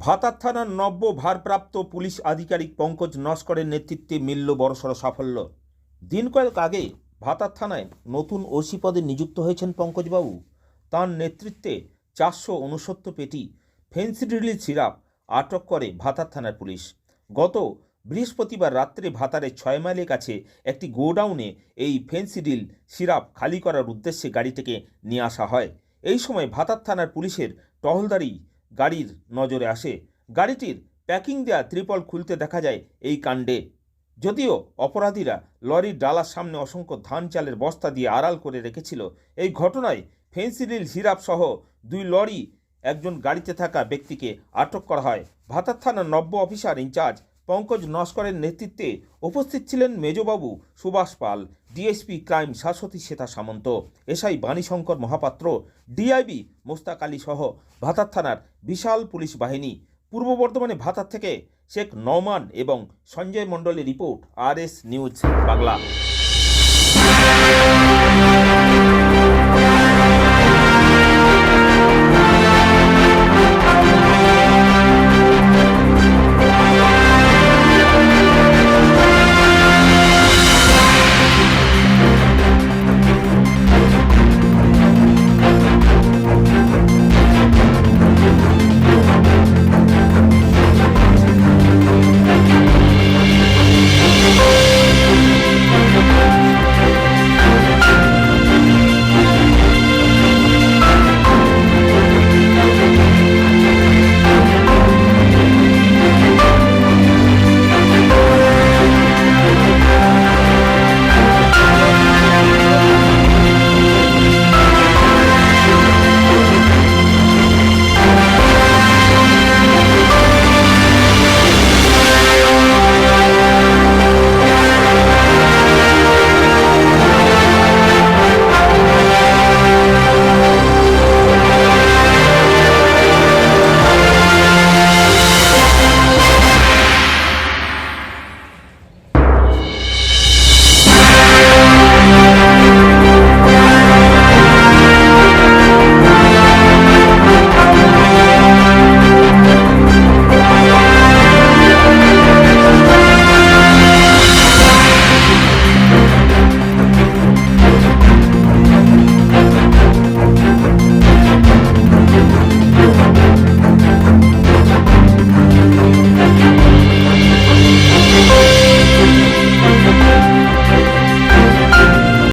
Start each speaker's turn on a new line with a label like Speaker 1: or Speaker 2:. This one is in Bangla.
Speaker 1: ভাতার থানার নব্য ভারপ্রাপ্ত পুলিশ আধিকারিক পঙ্কজ নস্করের নেতৃত্বে মিলল বড়সড় সাফল্য। দিন কয়েক আগে ভাতার থানায় নতুন ওসি পদে নিযুক্ত হয়েছেন পঙ্কজবাবু। তার নেতৃত্বে চারশো উনসত্তর পেটি ফেন্সিডিলি সিরাপ আটক করে ভাতার থানার পুলিশ। গত বৃহস্পতিবার রাত্রে ভাতারের ছয় মাইলের কাছে একটি গোডাউনে এই ফেন্সিডিল সিরাপ খালি করার উদ্দেশ্যে গাড়িটিকে নিয়ে আসা হয়। এই সময় ভাতার থানার পুলিশের টহলদারি গাড়ির নজরে আসে। গাড়িটির প্যাকিং দেয়া ত্রিপল খুলতে দেখা যায় এই কাণ্ডে। যদিও অপরাধীরা লরির ডালার সামনে অসংখ্য ধান চালের বস্তা দিয়ে আড়াল করে রেখেছিল, এই ঘটনায় ফেন্সিডিল হিরাপ সহ দুই লরি একজন গাড়িতে থাকা ব্যক্তিকে আটক করা হয়। ভাতার থানার নব্য অফিসার ইনচার্জ পঙ্কজ নস্করের নেতৃত্বে উপস্থিত ছিলেন মেজবাবু Subhash Pal, DSP crime Shashwati Shweta Samanta, SI Banishankar Mahapatra, DIB Mostak Ali সহ ভাতার থানার বিশাল পুলিশ বাহিনী। পূর্ব বর্ধমানে ভাতার থেকে শেখ নওমান এবং সঞ্জয় মণ্ডলের রিপোর্ট আর নিউজ বাংলা।